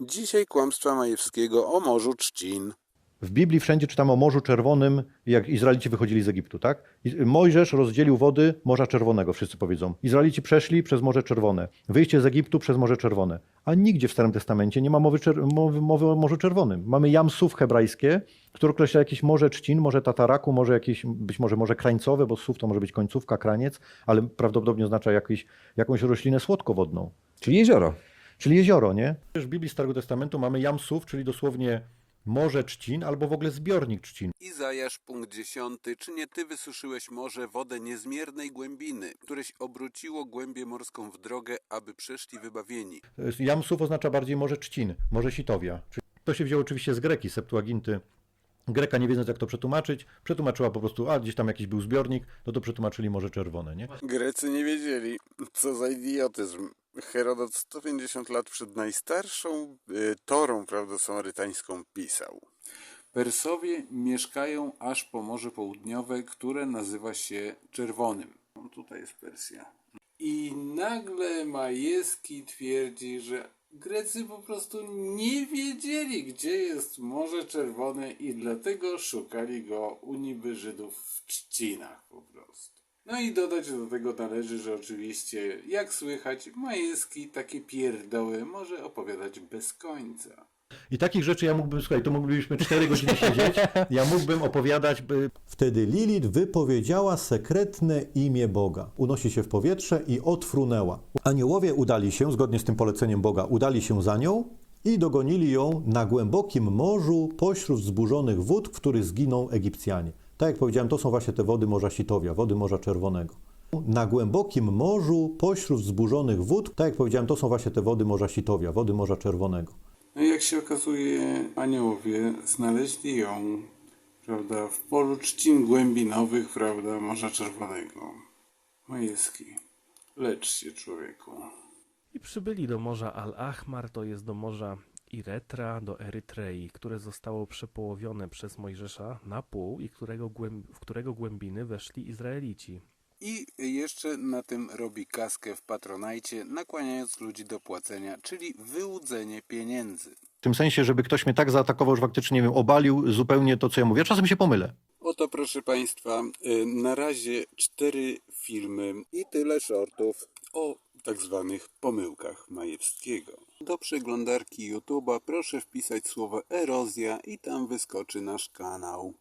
Dzisiaj kłamstwa Majewskiego o Morzu Trzcin. W Biblii wszędzie czytamy o Morzu Czerwonym, jak Izraelici wychodzili z Egiptu, tak? Mojżesz rozdzielił wody Morza Czerwonego, wszyscy powiedzą. Izraelici przeszli przez Morze Czerwone. Wyjście z Egiptu przez Morze Czerwone. A nigdzie w Starym Testamencie nie ma mowy, czer- mowy, mowy o Morzu Czerwonym. Mamy Jamsów hebrajskie, które określa jakieś morze trzcin, morze tataraku, może jakieś, być może morze krańcowe, bo sów to może być końcówka, kraniec, ale prawdopodobnie oznacza jakieś, jakąś roślinę słodkowodną. Czyli jezioro. Czyli jezioro, nie? W Biblii Starego Testamentu mamy Jamsów, czyli dosłownie morze trzcin, albo w ogóle zbiornik trzcin. Izajasz, punkt dziesiąty. Czy nie ty wysuszyłeś morze wodę niezmiernej głębiny, któreś obróciło głębię morską w drogę, aby przeszli wybawieni? Jamsów oznacza bardziej morze trzcin, morze sitowia. Czyli To się wzięło oczywiście z greki, Septuaginty. Greka, nie wiedząc jak to przetłumaczyć, przetłumaczyła po prostu, a gdzieś tam jakiś był zbiornik, no to przetłumaczyli Morze Czerwone, nie? Grecy nie wiedzieli. Co za idiotyzm. Herodot 150 lat przed najstarszą y, Torą prawdosomarytańską pisał. Persowie mieszkają aż po Morze Południowe, które nazywa się Czerwonym. Tutaj jest Persja. I nagle Majewski twierdzi, że Grecy po prostu nie wiedzieli, gdzie jest Morze Czerwone i dlatego szukali go u niby Żydów w trzcinach po prostu. No i dodać do tego należy, że oczywiście, jak słychać, Majewski takie pierdoły może opowiadać bez końca. I takich rzeczy ja mógłbym, słuchaj, to moglibyśmy 4 godziny siedzieć, ja mógłbym opowiadać, by... Wtedy Lilith wypowiedziała sekretne imię Boga. Unosi się w powietrze i odfrunęła. Aniołowie udali się, zgodnie z tym poleceniem Boga, udali się za nią i dogonili ją na głębokim morzu pośród zburzonych wód, w których zginą Egipcjanie. Tak jak powiedziałem, to są właśnie te wody Morza Sitowia, wody Morza Czerwonego. Na głębokim morzu pośród zburzonych wód, tak jak powiedziałem, to są właśnie te wody Morza Sitowia, wody Morza Czerwonego. No i jak się okazuje, aniołowie znaleźli ją, prawda, w polu trzcin głębinowych, prawda, Morza Czerwonego. Majewski, lecz się człowieku. I przybyli do morza Al-Ahmar, to jest do morza Iretra, do Erytrei, które zostało przepołowione przez Mojżesza na pół i którego, głęb- w którego głębiny weszli Izraelici. I jeszcze na tym robi kaskę w Patronajcie, nakłaniając ludzi do płacenia, czyli wyłudzenie pieniędzy. W tym sensie, żeby ktoś mnie tak zaatakował, że faktycznie, nie wiem, obalił zupełnie to, co ja mówię. Ja czasem się pomylę. Oto proszę Państwa, y, na razie cztery filmy i tyle shortów o tak zwanych pomyłkach Majewskiego. Do przeglądarki YouTube'a proszę wpisać słowo erozja i tam wyskoczy nasz kanał.